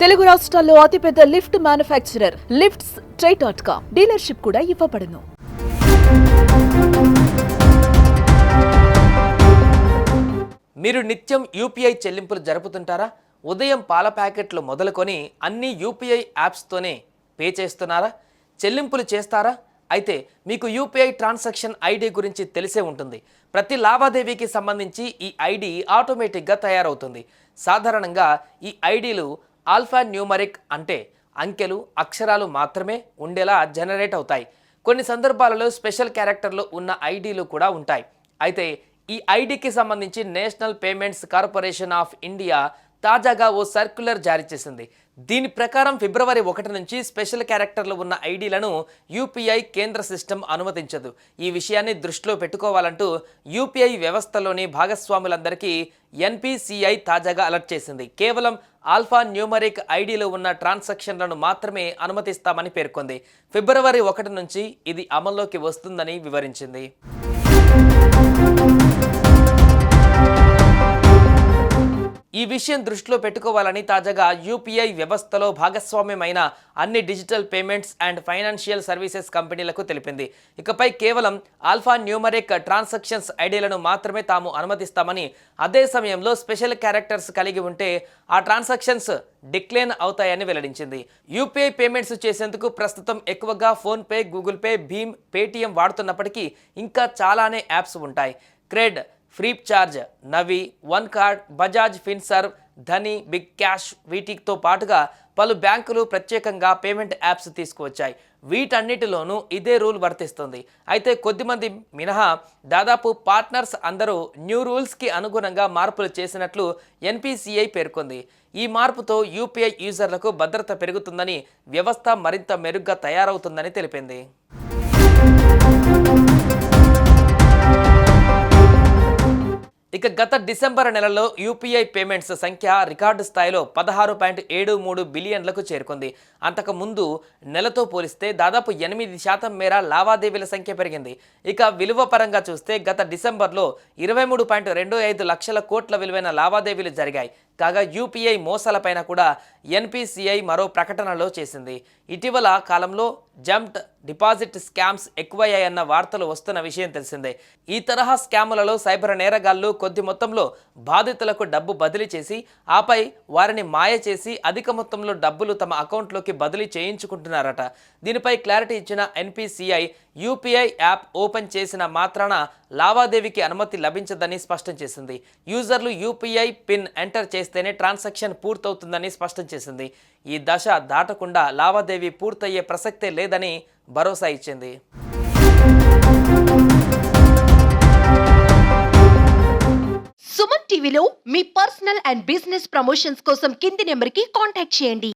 తెలుగు రాష్ట్రాల్లో అతిపెద్ద lift manufacturer lifts try dot com dealership కూడా ఇవ్వబడును. మీరు నిత్యం యూపీఐ చెల్లింపులు జరుపుతుంటారా? ఉదయం పాల ప్యాకెట్లు మొదలుకొని అన్ని యూపీఐ యాప్స్తోనే పే చేస్తున్నారా? చెల్లింపులు చేస్తారా? అయితే మీకు యూపీఐ ట్రాన్సాక్షన్ ఐడి గురించి తెలిసే ఉంటుంది. ప్రతి లావాదేవీకి సంబంధించి ఈ ఐడి ఆటోమేటిక్గా తయారవుతుంది. సాధారణంగా ఈ ఐడీలు ఆల్ఫా న్యూమరిక్ అంటే అంకెలు అక్షరాలు మాత్రమే ఉండేలా జనరేట్ అవుతాయి. కొన్ని సందర్భాలలో స్పెషల్ క్యారెక్టర్లు ఉన్న ఐడీలు కూడా ఉంటాయి. అయితే ఈ ఐడికి సంబంధించి National Payments Corporation of India తాజాగా ఓ సర్క్యులర్ జారీ చేసింది. దీని ప్రకారం ఫిబ్రవరి ఒకటి నుంచి స్పెషల్ క్యారెక్టర్లు ఉన్న ఐడీలను యూపీఐ కేంద్ర సిస్టమ్ అనుమతించదు. ఈ విషయాన్ని దృష్టిలో పెట్టుకోవాలంటూ యూపీఐ వ్యవస్థలోని భాగస్వాములందరికీ ఎన్పిసిఐ తాజాగా అలర్ట్ చేసింది. కేవలం ఆల్ఫా న్యూమరిక్ ఐడీలో ఉన్న ట్రాన్సాక్షన్లను మాత్రమే అనుమతిస్తామని పేర్కొంది. ఫిబ్రవరి ఒకటి నుంచి ఇది అమల్లోకి వస్తుందని వివరించింది. ఈ విషయం దృష్టిలో పెట్టుకోవాలని తాజాగా యూపీఐ వ్యవస్థలో భాగస్వామ్యమైన అన్ని digital payments and financial services కంపెనీలకు తెలిపింది. ఇకపై కేవలం ఆల్ఫా న్యూమరిక్ ట్రాన్సాక్షన్స్ ఐడీలను మాత్రమే తాము అనుమతిస్తామని అదే సమయంలో స్పెషల్ క్యారెక్టర్స్ కలిగి ఉంటే ఆ ట్రాన్సాక్షన్స్ డిక్లైన్ అవుతాయని వెల్లడించింది. యూపీఐ పేమెంట్స్ చేసేందుకు ప్రస్తుతం ఎక్కువగా ఫోన్పే గూగుల్ పే భీమ్ పేటీఎం వాడుతున్నప్పటికీ ఇంకా చాలానే యాప్స్ ఉంటాయి. CRED Freecharge Navi OneCard Bajaj Finserv Dhani big cash వీటితో పాటుగా పలు బ్యాంకులు ప్రత్యేకంగా పేమెంట్ యాప్స్ తీసుకువచ్చాయి. వీటన్నిటిలోనూ ఇదే రూల్ వర్తిస్తుంది. అయితే కొద్దిమంది మినహా దాదాపు పార్ట్నర్స్ అందరూ న్యూ రూల్స్కి అనుగుణంగా మార్పులు చేసినట్లు ఎన్పిసిఐ పేర్కొంది. ఈ మార్పుతో యూపీఐ యూజర్లకు భద్రత పెరుగుతుందని వ్యవస్థ మరింత మెరుగ్గా తయారవుతుందని తెలిపింది. ఇక గత డిసెంబర్ నెలలో యూపీఐ పేమెంట్స్ సంఖ్య రికార్డు స్థాయిలో పదహారు పాయింట్ ఏడు మూడు బిలియన్లకు చేరుకుంది. అంతకు ముందు నెలతో పోలిస్తే దాదాపు ఎనిమిది శాతం మేర లావాదేవీల సంఖ్య పెరిగింది. ఇక విలువ పరంగా చూస్తే గత డిసెంబర్లో ఇరవై మూడు పాయింట్ రెండు ఐదు లక్షల కోట్ల విలువైన లావాదేవీలు జరిగాయి. కాగా యూపీఐ మోసాలపైన కూడా ఎన్పిసిఐ మరో ప్రకటనలో చేసింది. ఇటీవల కాలంలో జంప్డ్ డిపాజిట్ స్కామ్స్ ఎక్కువయ్యాయన్న వార్తలు వస్తున్న విషయం తెలిసిందే. ఈ తరహా స్కాములలో సైబర్ నేరగాళ్ళు కొద్ది మొత్తంలో బాధితులకు డబ్బు బదిలీ చేసి ఆపై వారిని మాయ చేసి అధిక మొత్తంలో డబ్బులు తమ అకౌంట్లోకి బదిలీ చేయించుకుంటున్నారట. దీనిపై క్లారిటీ ఇచ్చిన ఎన్పిసిఐ యూపీఐ యాప్ ఓపెన్ చేసిన మాత్రాన లావాదేవీకి అనుమతి లభించదని స్పష్టం చేసింది. యూజర్లు యూపీఐ పిన్ ఎంటర్ చేసి చేస్తేనే ట్రాన్సాక్షన్ పూర్తవుతుందని స్పష్టం చేసింది. ఈ దశ దాటకుండా లావాదేవీ పూర్తయ్యే ప్రసక్తే లేదని భరోసా ఇచ్చింది. సుమన్ టీవీలో మీ పర్సనల్ అండ్ బిజినెస్ ప్రమోషన్స్ కోసం కింది నెంబర్కి కాంటాక్ట్ చేయండి.